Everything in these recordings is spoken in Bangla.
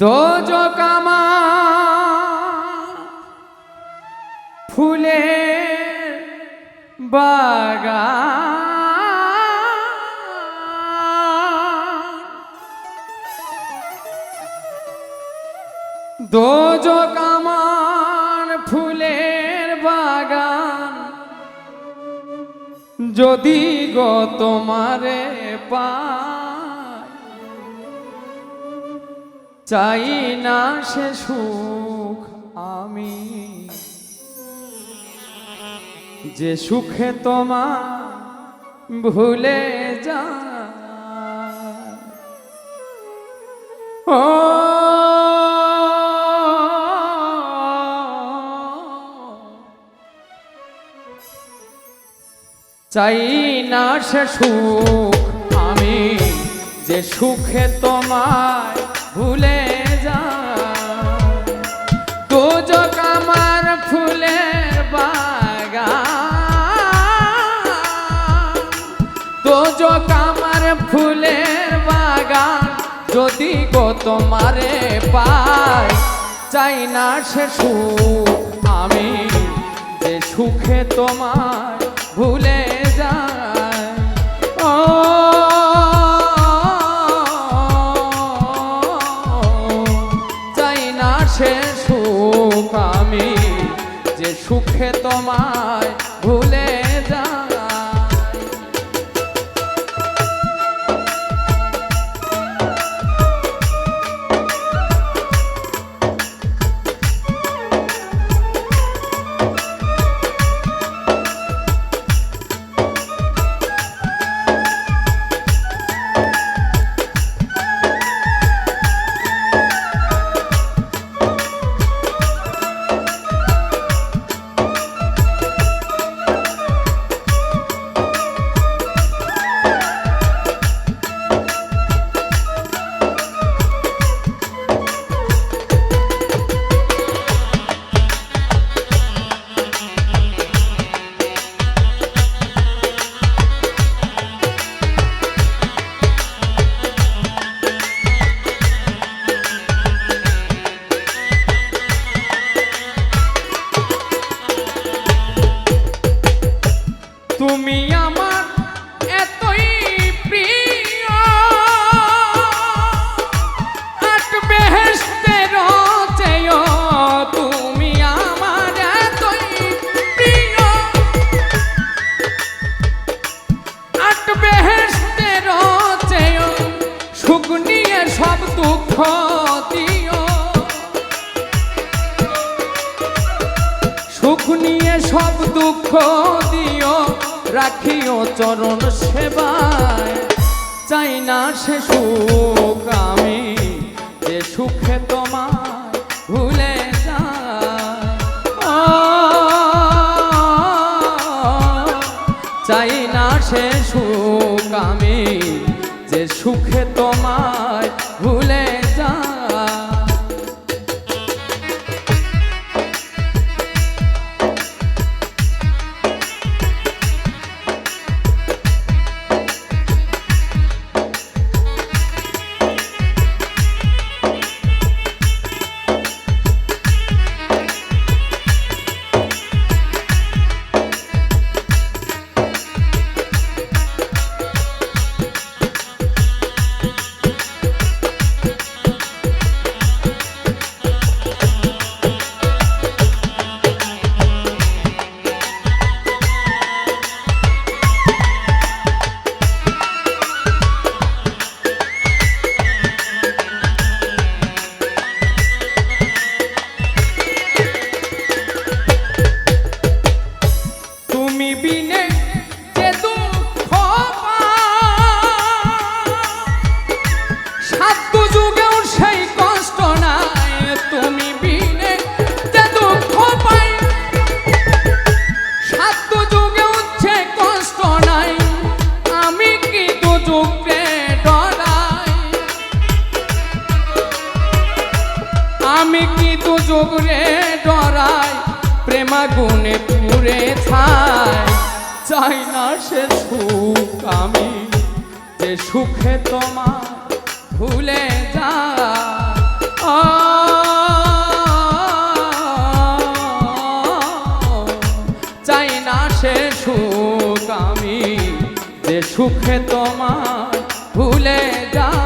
দোজ কামা ফুলে বাগান দোজ কামান ফুলের বাগান। যদি গো তোমারে পায় চাই না সে সুখ আমি। যে সুখে তোমার ভুলে যা ও চাই না সে সুখ, আমি যে সুখে তোমায় ভুলে যা তো আমার ফুলের বাগান। তো আমার ফুলের বাগান, যদি গো তোমারে পাই, চাই না সে সুখ, আমি যে সুখে তোমার ভুলে সে সুখ আমি যে সুখে তোমায় ভুলে দুঃখ দিও, রাখিও চরণ সেবায়। চাই না সে সুখ আমি, যে সুখে তোমার ভুলে চাই না সে সুখ আমি, যে সুখে আমি কি তো যোগরে ডরাই? প্রেমা গুণে পুরে ছাই। চাই না সে সুখ আমি, যে সুখে তোমার ভুলে যা চাই না সে সুখ আমি, যে সুখে তোমার ভুলে যাই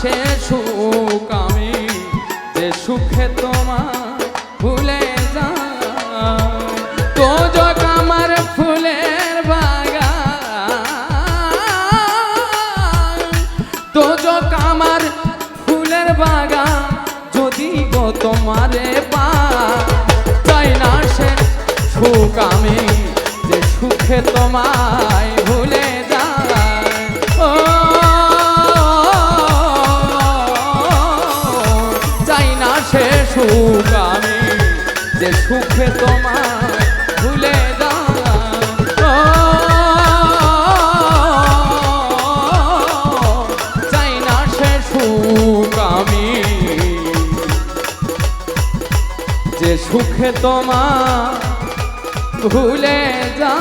সে সুখ আমি, যে সুখে তোমার ভুলে তো আমার ফুলের তো আমার ফুলের যদি গো তোমারে পা না সে সুখ আমি, যে সুখে তোমায় সুখ আমি, যে সুখে তোমায় ভুলে চাই না সে সুখ আমি, যে সুখে তোমার ভুলে যা